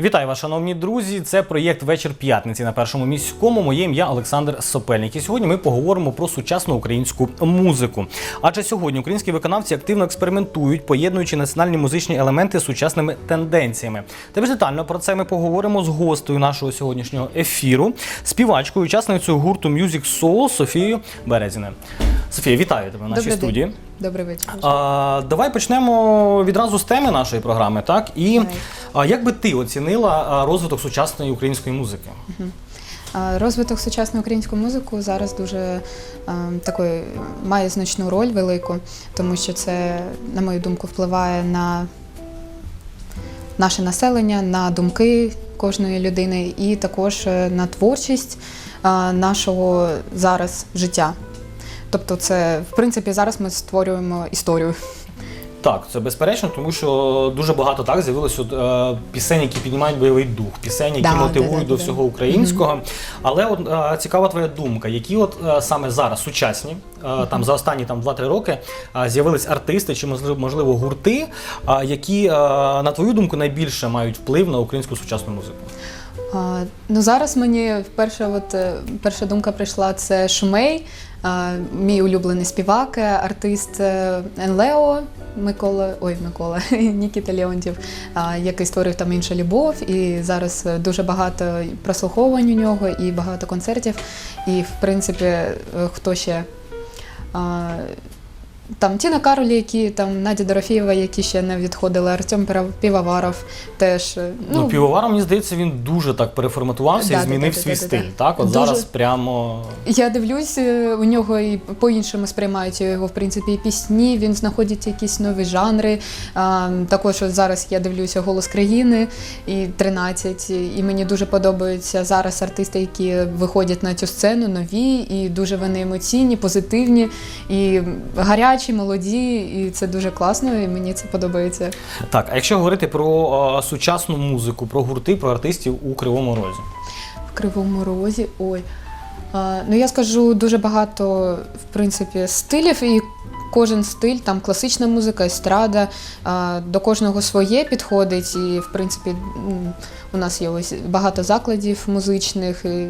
Вітаю вас, шановні друзі! Це проєкт Вечір п'ятниці на першому міському. Моє ім'я Олександр Сопельник. І сьогодні ми поговоримо про сучасну українську музику. Адже сьогодні українські виконавці активно експериментують, поєднуючи національні музичні елементи з сучасними тенденціями. Та більш детально про це ми поговоримо з гостею нашого сьогоднішнього ефіру, співачкою, учасницею гурту Music Soul Софією Березіною. Софія, вітаю тебе в нашій Добрий студії. День. Добрий вечір. А, давай почнемо відразу з теми нашої програми. Так і а, як би ти оцінила розвиток сучасної української музики? Розвиток сучасної української музики зараз дуже а, такої має значну роль велику, тому що це, на мою думку, впливає на наше населення, на думки кожної людини і також е, на творчість нашого зараз життя. Тобто, це в принципі зараз ми створюємо історію. Так, це безперечно, тому що дуже багато так з'явилося е, пісень, які піднімають бойовий дух, пісень, які Да, мотивують да, да, до да. всього українського. Але от е, цікава твоя думка, які от е, саме зараз сучасні, е, там за останні там 2-3 роки е, з'явились артисти чи можливо, можливо гурти, е, які, е, на твою думку, найбільше мають вплив на українську сучасну музику. Ну зараз мені перша, от, е, перша думка прийшла це Шумей, мій улюблений співак, е, артист е, Енлео Микола, ой, Микола, Нікіта Леонтів, який створив там інша любов. І зараз дуже багато прослуховувань у нього і багато концертів. І в принципі, хто ще. Там Тіна Каролі, які там Надя Дорофєєва, які ще не відходили, Артем Півоваров теж. е, Ну, півоваром, мені здається, він дуже так переформатувався Да, і да, змінив да, свій да, да, стиль. да. Так, от Дуже. зараз прямо. Я дивлюсь, е, у нього і по-іншому сприймають його, в принципі, і пісні. Він знаходить якісь нові жанри. А, також от зараз я дивлюся Голос країни і 13. І мені дуже подобаються зараз артисти, які виходять на цю сцену, нові, і дуже вони емоційні, позитивні, і гарячі, молоді. І це дуже класно, і мені це подобається. Так, а якщо говорити про е, сучасну музику, про гурти, про артистів у Кривому Розі. В Кривому Розі. Ой. А, ну я скажу дуже багато, в принципі, стилів, і кожен стиль, там класична музика, естрада, до кожного своє підходить. І, в принципі, у нас є ось багато закладів музичних. І,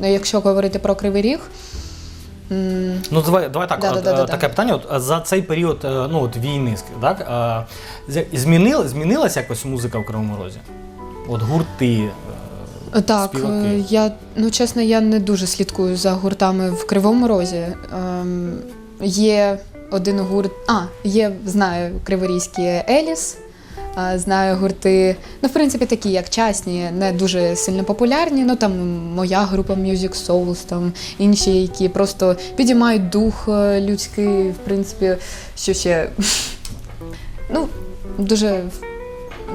ну, якщо говорити про Кривий Ріг. Ну, давай, давай так, Да, от, да, да, е, да, таке питання. От, е, за цей період е, ну, от, війни, так, е, з- змінилася якось музика в Кривому Розі? От гурти. Так, співаки. я ну чесно, я не дуже слідкую за гуртами в Кривому Розі. Ем, є один гурт, а є, знаю, криворізькі Еліс. Знаю гурти, ну, в принципі, такі, як частні, не дуже сильно популярні. Ну там моя група Music Souls, там інші, які просто підіймають дух е, людський, в принципі, що ще ну, дуже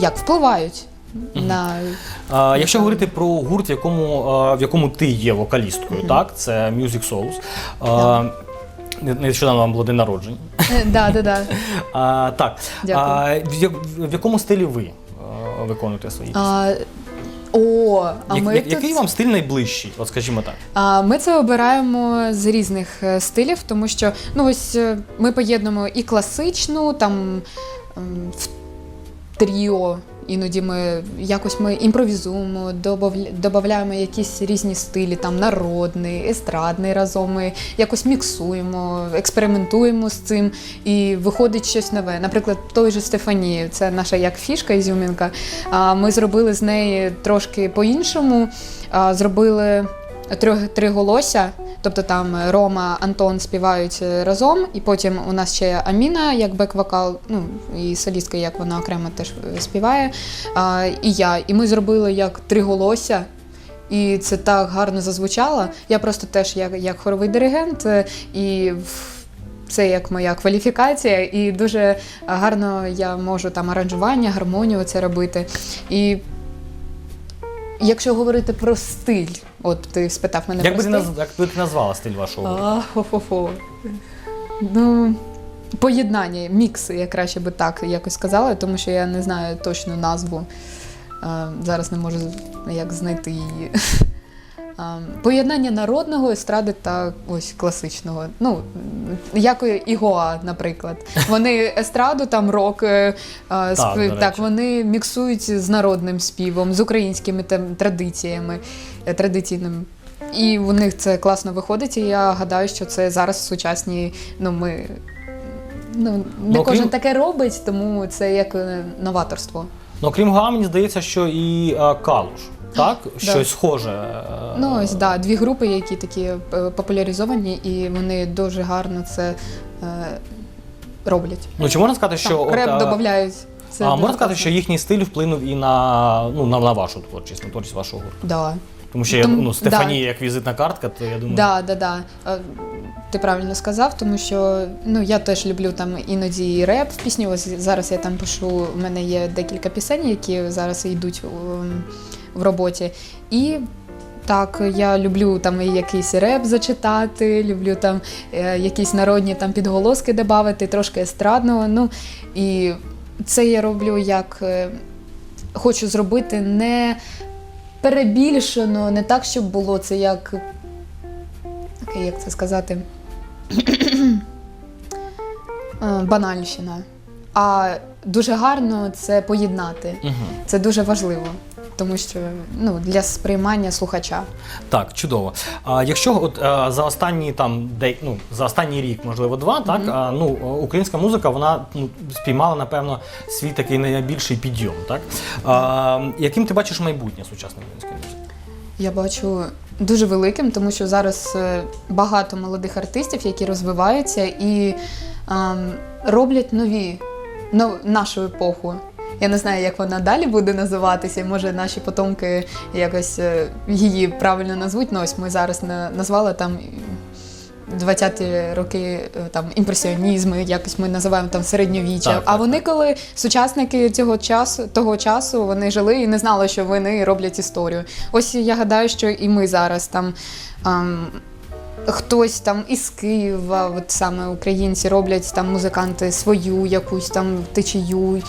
як впливають на А, якщо говорити про гурт, в якому, в якому ти є вокалісткою, так, це Music Souls. Не- Нещодавно вам було день народження. Е, Да, да, да. А, так. Дякую. А, в, якому стилі ви е, виконуєте свої пісні? А, о, а Як- ми як- тут, Який вам стиль найближчий? От скажімо так. а, ми це обираємо з різних е, стилів, тому що ну ось е, ми поєднуємо і класичну, там в тріо. Іноді ми якось ми імпровізуємо, додаємо якісь різні стилі, там народний, естрадний разом. Ми якось міксуємо, експериментуємо з цим і виходить щось нове. Наприклад, той же Стефанії, це наша як фішка ізюмінка. Ми зробили з неї трошки по-іншому. Зробили три, три голося. Тобто там Рома, Антон співають е, разом, і потім у нас ще Аміна як бек-вокал, ну і солістка, як вона окремо теж е, співає. А, і я. І ми зробили як три голося. І це так гарно зазвучало. Я просто теж як, як хоровий диригент, е, і це як моя кваліфікація, і дуже гарно я можу там аранжування, гармонію це робити. І якщо говорити про стиль, от ти спитав мене Як про би, ти стиль. наз... як би ти назвала стиль вашого? А, хо-хо-хо. Ну, поєднання, мікс, я краще би так якось сказала, тому що я не знаю точну назву. А, зараз не можу як знайти її. А, поєднання народного естради та ось класичного. Ну, як і Гоа, наприклад. Вони естраду, там рок, е, Так, так, вони міксують з народним співом, з українськими там, традиціями, е, традиційними. І у них це класно виходить, і я гадаю, що це зараз в сучасній, ну ми. Ну, не Ну, кожен окрім- таке робить, тому це як е, новаторство. Ну, окрім Гоа, мені здається, що і е, Калуш, так? Щось схоже. е, Ну, ось да, дві групи, які такі е, популяризовані, і вони дуже гарно це е, роблять. Ну, чи можна сказати, що. Так, от, реп е, додають. Це а дуже можна сказати, класно. що їхній стиль вплинув і на, ну, на, на вашу творчість, на творчість вашого гурту. Да. Тому що я, Тому- ну, Стефанія да. як візитна картка, то я думаю. Да, да, да. Е, Ти правильно сказав, тому що ну я теж люблю там іноді і реп в пісні. Ось зараз я там пишу. У мене є декілька пісень, які зараз йдуть ем, в роботі. І так, я люблю там і якийсь реп зачитати, люблю там е, якісь народні там підголоски додати, трошки естрадного. Ну і це я роблю як е, хочу зробити не перебільшено, не так, щоб було це як. Як це сказати? Е, Банальщина. А дуже гарно це поєднати. Угу. Це дуже важливо, тому що ну, для сприймання слухача. Так, чудово. А якщо от е, за останні там де ну за останній рік, можливо, два, так а, ну е, українська музика вона ну спіймала напевно свій такий найбільший підйом. Так а, яким ти бачиш майбутнє сучасної української музики? Я бачу дуже великим, тому що зараз е, багато молодих артистів, які розвиваються і ем, роблять нові нов, нашу епоху. Я не знаю, як вона далі буде називатися. Може, наші потомки якось е, її правильно назвуть. Ну, ось ми зараз на- назвали там 20-ті роки е, там імпресіонізми, якось ми називаємо там середньовіччя. Так, а так, вони, так. коли сучасники цього часу, того часу, вони жили і не знали, що вони роблять історію. Ось я гадаю, що і ми зараз там. ам, Хтось там із Києва, от саме українці роблять там музиканти свою якусь там течію,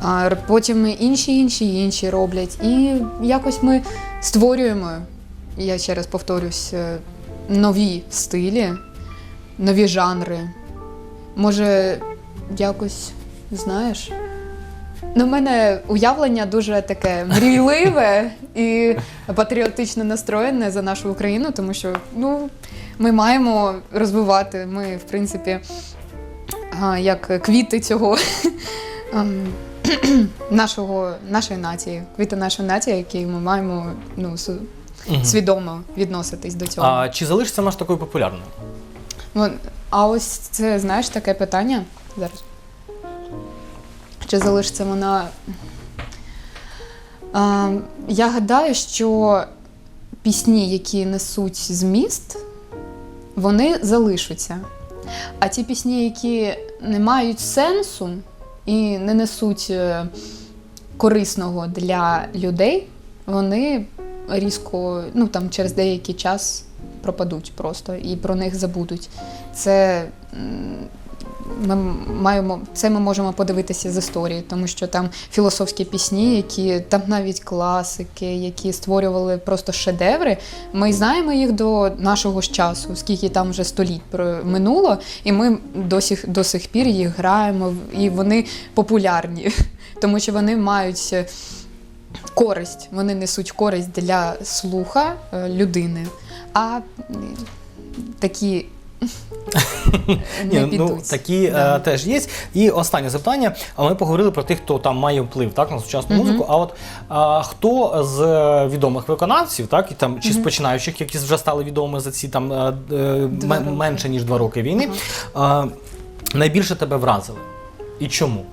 а потім інші, інші, інші роблять. І якось ми створюємо, я ще раз повторюсь, е, нові стилі, нові жанри. Може, якось, знаєш. Ну, в мене уявлення дуже таке мрійливе і патріотично настроєне за нашу Україну, тому що ну, ми маємо розвивати. Ми, в принципі, як квіти цього ем, нашого, нашої нації, квіти нашої нації, які ми маємо ну, су- Мгм. свідомо відноситись до цього. А чи залишиться вона ж такою популярною? Вон- А ось це, знаєш, таке питання зараз. Чи залишиться вона. А, я гадаю, що пісні, які несуть зміст, вони залишаться. А ті пісні, які не мають сенсу і не несуть е, корисного для людей, вони різко, ну там через деякий час пропадуть просто і про них забудуть. Це ми маємо це ми можемо подивитися з історії, тому що там філософські пісні, які там навіть класики, які створювали просто шедеври. Ми знаємо їх до нашого ж часу, скільки там вже століть минуло, і ми до до сих пір їх граємо, і вони популярні, тому що вони мають. е, Користь, вони несуть користь для слуха е, людини, а такі не Ні, ну підуть. такі Да. е, теж є. І останнє запитання. А ми поговорили про тих, хто там має вплив так на сучасну Мгм. музику. А от а, хто з е, відомих виконавців, так і там чи з починаючих, які вже стали відомими за ці там е, е, Два роки. менше ніж два роки війни, а, найбільше тебе вразили? І чому?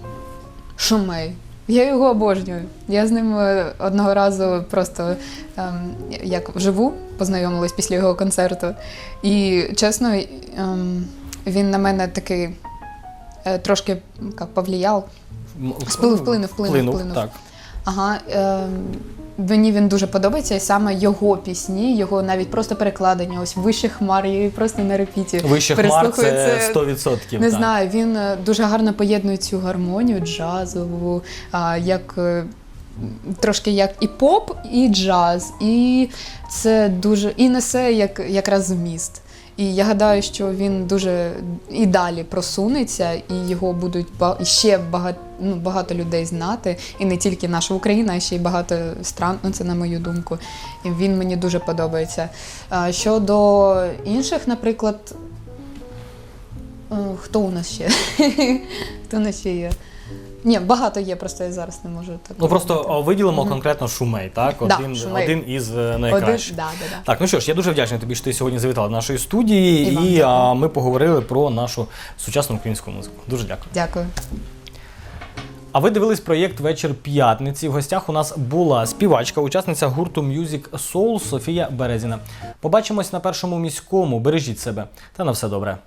Шумей. Я його обожнюю. Я з ним е, одного разу просто ем, як вживу познайомилась після його концерту. І чесно, ем, він на мене такий е, трошки як, повлияв. Вплинув, вплинув, вплинув. Так. Ага. Ем, Мені він дуже подобається, і саме його пісні, його навіть просто перекладення, ось вище хмар, і просто на репіті. Вище хмар це 100%. Не так. знаю, він е, дуже гарно поєднує цю гармонію джазову, як е, трошки як і поп, і джаз, і це дуже і несе як якраз зміст. І я гадаю, що він дуже і далі просунеться, і його будуть ще багато, ну, багато людей знати. І не тільки наша Україна, а ще й багато стран. Ну це на мою думку. І він мені дуже подобається. Щодо інших, наприклад, е, хто у нас ще? Хто у нас ще є? Ні, багато є, просто я зараз не можу так. Ну просто о, виділимо конкретно Шумей, так? Да, Один, Шумей. один із е, Один, найкращих. да, да, да. Так, ну що ж, я дуже вдячний тобі, що ти сьогодні завітала до нашої студії, І вам і дякую. а, ми поговорили про нашу сучасну українську музику. Дуже дякую. Дякую. А ви дивились проєкт Вечір п'ятниці. В гостях у нас була співачка, учасниця гурту Music Soul Софія Березіна. Побачимось на першому міському. Бережіть себе та на все добре.